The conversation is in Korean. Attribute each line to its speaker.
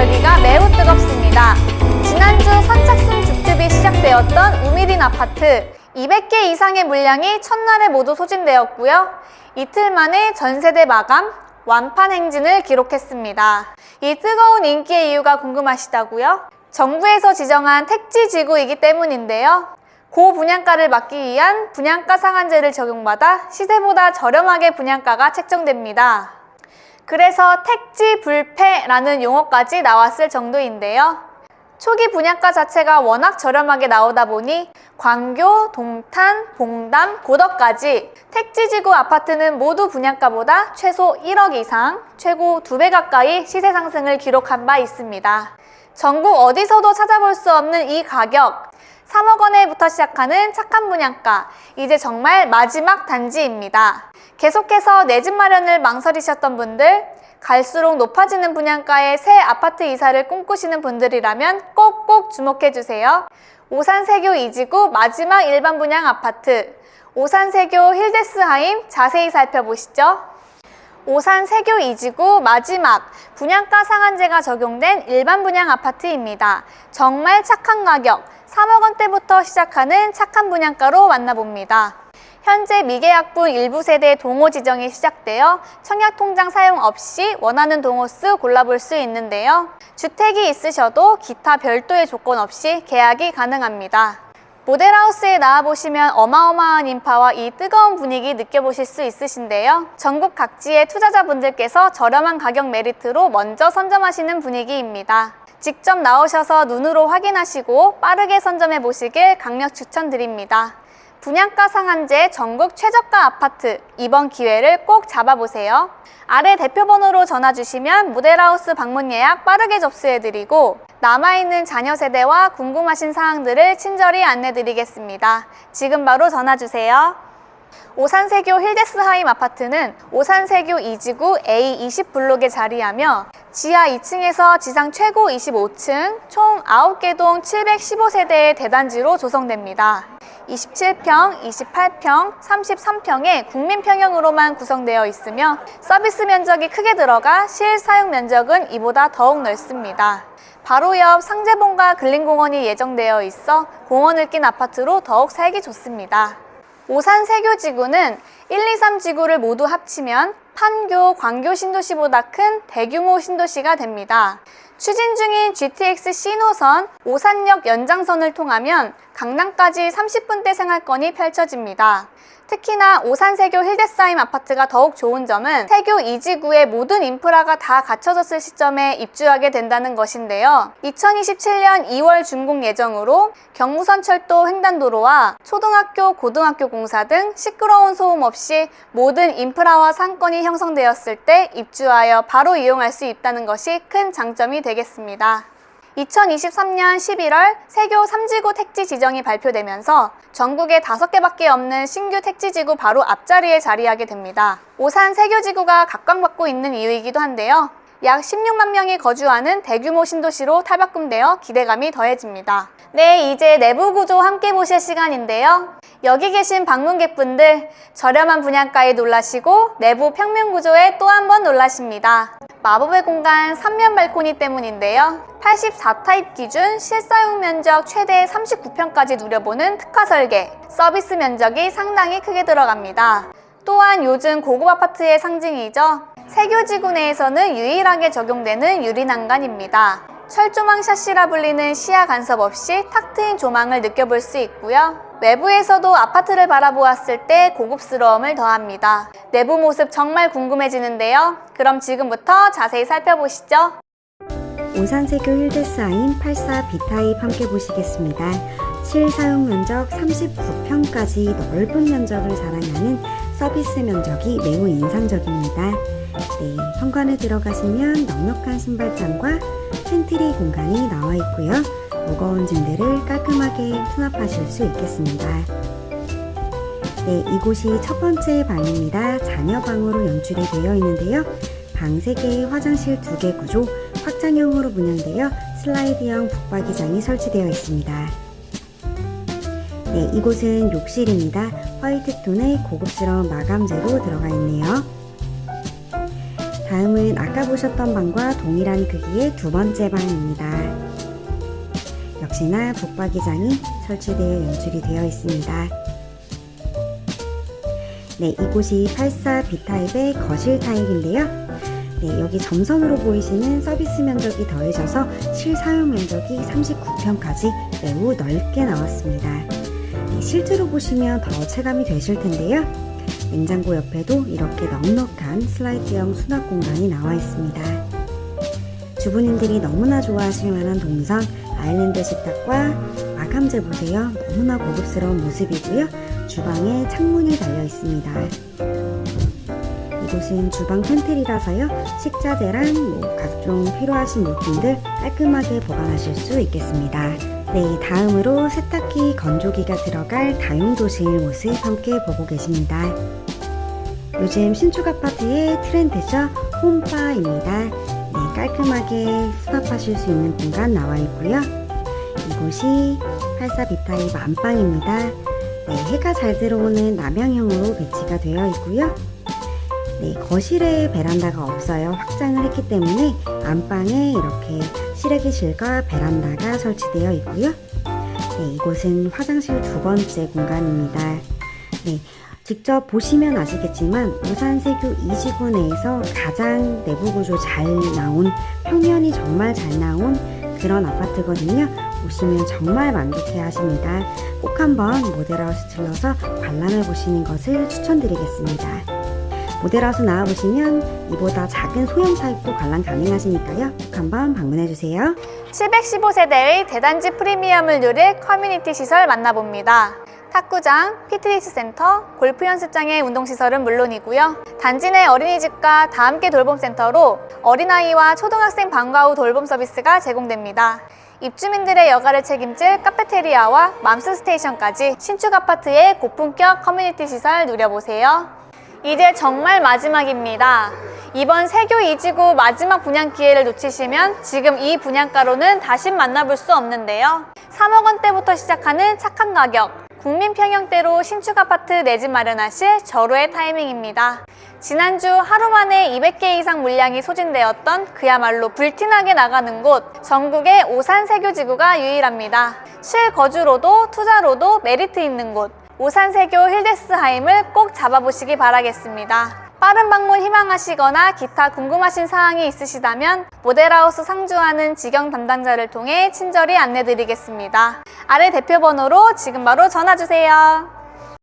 Speaker 1: 열기가 매우 뜨겁습니다. 지난주 선착순 줍줍이 시작되었던 우미린 아파트 200개 이상의 물량이 첫날에 모두 소진되었고요. 이틀 만에 전세대 마감, 완판 행진을 기록했습니다. 이 뜨거운 인기의 이유가 궁금하시다고요? 정부에서 지정한 택지 지구이기 때문인데요. 고 분양가를 막기 위한 분양가 상한제를 적용받아 시세보다 저렴하게 분양가가 책정됩니다. 그래서 택지 불패라는 용어까지 나왔을 정도인데요. 초기 분양가 자체가 워낙 저렴하게 나오다 보니 광교, 동탄, 봉담, 고덕까지 택지지구 아파트는 모두 분양가보다 최소 1억 이상, 최고 2배 가까이 시세 상승을 기록한 바 있습니다. 전국 어디서도 찾아볼 수 없는 이 가격, 3억 원에부터 시작하는 착한 분양가, 이제 정말 마지막 단지입니다. 계속해서 내 집 마련을 망설이셨던 분들, 갈수록 높아지는 분양가의 새 아파트 이사를 꿈꾸시는 분들이라면 꼭꼭 주목해 주세요. 오산세교 이지구 마지막 일반 분양 아파트, 오산세교 힐데스하임 자세히 살펴보시죠. 오산 세교 이지구 마지막 분양가 상한제가 적용된 일반 분양 아파트입니다. 정말 착한 가격, 3억 원대부터 시작하는 착한 분양가로 만나봅니다. 현재 미계약분 일부 세대 동호 지정이 시작되어 청약 통장 사용 없이 원하는 동호수 골라볼 수 있는데요. 주택이 있으셔도 기타 별도의 조건 없이 계약이 가능합니다. 모델하우스에 나와보시면 어마어마한 인파와 이 뜨거운 분위기 느껴보실 수 있으신데요. 전국 각지의 투자자분들께서 저렴한 가격 메리트로 먼저 선점하시는 분위기입니다. 직접 나오셔서 눈으로 확인하시고 빠르게 선점해 보시길 강력 추천드립니다. 분양가 상한제 전국 최저가 아파트 이번 기회를 꼭 잡아보세요. 아래 대표 번호로 전화 주시면 모델하우스 방문 예약 빠르게 접수해드리고 남아있는 자녀 세대와 궁금하신 사항들을 친절히 안내드리겠습니다. 지금 바로 전화 주세요. 오산세교 힐데스하임 아파트는 오산세교 2지구 A20 블록에 자리하며 지하 2층에서 지상 최고 25층 총 9개 동 715세대의 대단지로 조성됩니다. 27평, 28평, 33평의 국민 평형으로만 구성되어 있으며 서비스 면적이 크게 들어가 실 사용 면적은 이보다 더욱 넓습니다. 바로 옆 상제봉과 근린공원이 예정되어 있어 공원을 낀 아파트로 더욱 살기 좋습니다. 오산 세교지구는 1, 2, 3지구를 모두 합치면 판교, 광교 신도시보다 큰 대규모 신도시가 됩니다. 추진 중인 GTX C노선 오산역 연장선을 통하면 강남까지 30분대 생활권이 펼쳐집니다. 특히나 오산세교 힐데스하임 아파트가 더욱 좋은 점은 세교 2지구의 모든 인프라가 다 갖춰졌을 시점에 입주하게 된다는 것인데요. 2027년 2월 준공 예정으로 경부선철도 횡단도로와 초등학교, 고등학교 공사 등 시끄러운 소음 없이 모든 인프라와 상권이 형성되었을 때 입주하여 바로 이용할 수 있다는 것이 큰 장점이 되겠습니다. 2023년 11월 세교 3지구 택지 지정이 발표되면서 전국에 5개밖에 없는 신규 택지지구 바로 앞자리에 자리하게 됩니다. 오산 세교지구가 각광받고 있는 이유이기도 한데요. 약 16만 명이 거주하는 대규모 신도시로 탈바꿈되어 기대감이 더해집니다. 네, 이제 내부 구조 함께 보실 시간인데요. 여기 계신 방문객분들 저렴한 분양가에 놀라시고 내부 평면 구조에 또 한 번 놀라십니다. 마법의 공간 3면 발코니 때문인데요. 84타입 기준 실사용 면적 최대 39평까지 누려보는 특화 설계, 서비스 면적이 상당히 크게 들어갑니다. 또한 요즘 고급 아파트의 상징이죠. 세교지구 내에서는 유일하게 적용되는 유리난간입니다. 철조망 샤시라 불리는 시야 간섭 없이 탁 트인 조망을 느껴볼 수 있고요. 외부에서도 아파트를 바라보았을 때 고급스러움을 더합니다. 내부 모습 정말 궁금해지는데요. 그럼 지금부터 자세히 살펴보시죠.
Speaker 2: 오산세교 힐데스하임 84 B타입 함께 보시겠습니다. 실사용 면적 39평까지 넓은 면적을 자랑하는 서비스 면적이 매우 인상적입니다. 네, 현관에 들어가시면 넉넉한 신발장과 팬트리 공간이 나와 있고요. 무거운 짐들을 깔끔하게 수납하실 수 있겠습니다. 네, 이곳이 첫 번째 방입니다. 자녀방으로 연출이 되어 있는데요. 방 3개, 화장실 2개 구조, 확장형으로 분양되어 슬라이드형 북박이장이 설치되어 있습니다. 네, 이곳은 욕실입니다. 화이트 톤의 고급스러운 마감재로 들어가 있네요. 다음은 아까 보셨던 방과 동일한 크기의 두 번째 방입니다. 역시나 북박이장이 설치되어 연출이 되어 있습니다. 네, 이곳이 84 B타입의 거실 타입인데요. 네, 여기 점선으로 보이시는 서비스 면적이 더해져서 실사용 면적이 39평까지 매우 넓게 나왔습니다. 네, 실제로 보시면 더 체감이 되실 텐데요. 냉장고 옆에도 이렇게 넉넉한 슬라이드형 수납 공간이 나와 있습니다. 주부님들이 너무나 좋아하실 만한 동선 아일랜드 식탁과 마감재 보세요. 너무나 고급스러운 모습이고요. 주방에 창문이 달려 있습니다. 이곳은 주방 팬트리라서요. 식자재랑 뭐 각종 필요하신 물품들 깔끔하게 보관하실 수 있겠습니다. 네, 다음으로 세탁기, 건조기가 들어갈 다용도실 모습 함께 보고 계십니다. 요즘 신축 아파트의 트렌드죠. 홈바입니다. 네, 깔끔하게 수납하실 수 있는 공간 나와 있고요. 이곳이 84 비타입 안방입니다. 네, 해가 잘 들어오는 남향형으로 배치가 되어 있고요. 네, 거실에 베란다가 없어요. 확장을 했기 때문에 안방에 이렇게 실외기실과 베란다가 설치되어 있고요. 네, 이곳은 화장실 두 번째 공간입니다. 네, 직접 보시면 아시겠지만 우산세교 2지구 내에서 가장 내부 구조 잘 나온 평면이 정말 잘 나온 그런 아파트거든요. 오시면 정말 만족해 하십니다. 꼭 한번 모델하우스 들러서 관람해 보시는 것을 추천드리겠습니다. 모델하우스 나와보시면 이보다 작은 소형 타입도 관람 가능하시니까요. 꼭 한번 방문해 주세요.
Speaker 1: 715세대의 대단지 프리미엄을 누릴 커뮤니티 시설 만나봅니다. 탁구장, 피트니스 센터, 골프 연습장의 운동시설은 물론이고요. 단지 내 어린이집과 다 함께 돌봄센터로 어린아이와 초등학생 방과 후 돌봄 서비스가 제공됩니다. 입주민들의 여가를 책임질 카페테리아와 맘스 스테이션까지 신축 아파트의 고품격 커뮤니티 시설 누려보세요. 이제 정말 마지막입니다. 이번 세교 2지구 마지막 분양 기회를 놓치시면 지금 이 분양가로는 다시 만나볼 수 없는데요. 3억 원대부터 시작하는 착한 가격. 국민 평형대로 신축 아파트 내 집 마련하실 절호의 타이밍입니다. 지난주 하루 만에 200개 이상 물량이 소진되었던 그야말로 불티나게 나가는 곳 전국의 오산 세교지구가 유일합니다. 실거주로도 투자로도 메리트 있는 곳 오산세교 힐데스하임을 꼭 잡아보시기 바라겠습니다. 빠른 방문 희망하시거나 기타 궁금하신 사항이 있으시다면 모델하우스 상주하는 직영 담당자를 통해 친절히 안내드리겠습니다. 아래 대표 번호로 지금 바로 전화 주세요.